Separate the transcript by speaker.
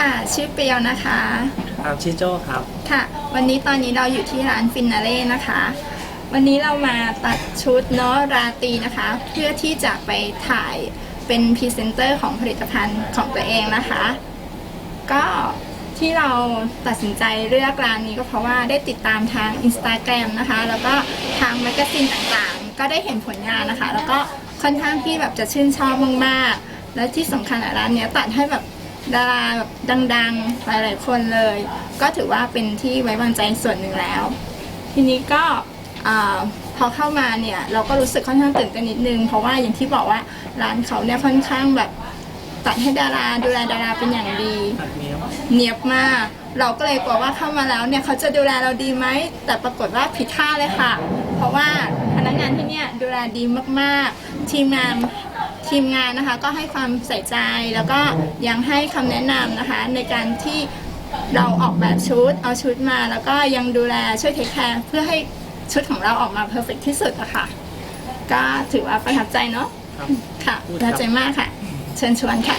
Speaker 1: ค่ะ ชื่อเปียวนะคะ
Speaker 2: ครับชื่อโจ้ครับ
Speaker 1: ค่ะ วันนี้ตอนนี้เราอยู่ที่ร้านฟินาเล่นะคะ วันนี้เรามาตัดชุดเนาะราตรีนะคะ เพื่อที่จะไปถ่ายเป็นพรีเซนเตอร์ของผลิตภัณฑ์ของตัวเองนะคะ ก็ที่เราตัดสินใจเลือกร้านนี้ก็เพราะว่าได้ติดตามทาง Instagram นะคะ แล้วก็ทางแมกกาซีนต่างๆ ก็ได้เห็นผลงานนะคะ แล้วก็ค่อนข้างที่แบบจะชื่นชอบมากๆ และที่สำคัญอะร้านเนี้ยตัดให้แบบ ดาราแบบดังๆ หลายๆ คนเลย ก็ถือว่าเป็นที่ไว้วางใจส่วนหนึ่งแล้ว ทีนี้ก็พอเข้ามาเนี่ยเราก็รู้สึกค่อนข้างตื่นเต้นนิดนึง เพราะว่าอย่างที่บอกว่าร้านเขาเนี่ยค่อนข้างแบบตัดให้ดาราดูแลดาราเป็นอย่างดี
Speaker 2: เนีย
Speaker 1: บมาก เราก็เลยกลัวว่าเข้ามาแล้วเนี่ยเขาจะดูแลเราดีไหมแต่ปรากฏว่าผิดคาเลยค่ะ เพราะว่าพนักงานที่เนี่ยดูแลดีมากๆ ทีมงาน ทีมงานนะคะก็ให้ความใส่ใจแล้วก็ยังให้คำแนะนำนะคะ ในการที่เราออกแบบชุดเอาชุดมา แล้วก็ยังดูแลช่วยเทคแคร์เพื่อให้ชุดของเราออกมาเพอร์เฟกที่สุดอะค่ะ ก็ถือว่าประทับใจเนาะ
Speaker 2: ครับ
Speaker 1: ค่ะ
Speaker 2: พูด
Speaker 1: ป
Speaker 2: ครับ
Speaker 1: ระทับใจมากค่ะ เชิญชวนค่ะ